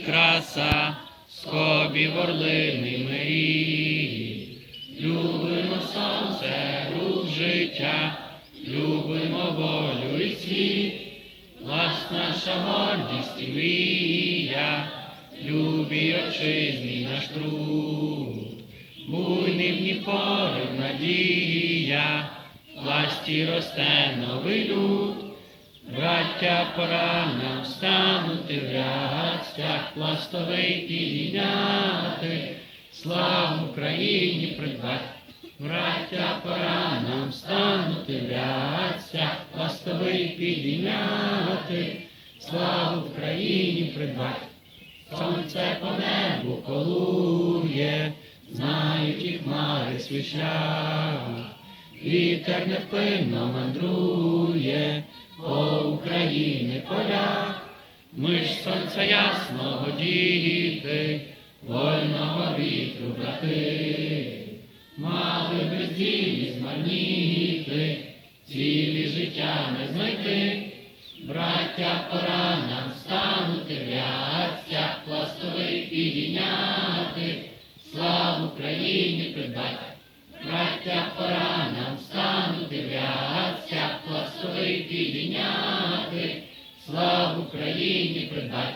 краса, скобі орлини мрії. Любимо сонце, рух життя, любимо волю і світ, влас наша гордість і мрія, любі отчизні наш труд. Буйний в порив надія, власті росте новий люд. Браття, пора нам станути в рястях, пластовий підійняти, славу Україні придбать. Браття, пора нам станути в пластовий підійняти, славу Україні придбать. Сонце по небу колує, і хмари свій шлях. Вітер невпинно мандрує по Україні поля. Ми ж сонця ясного діти, вольного вітру брати. Мали безділі змарніти, цілі життя не знайти. Браття, пора нам станути в рястях, пластовий підійняти, славу Україні придбати. Браття, пора нам станути в рястях, пластовий підійняти, Слава Україні, придать.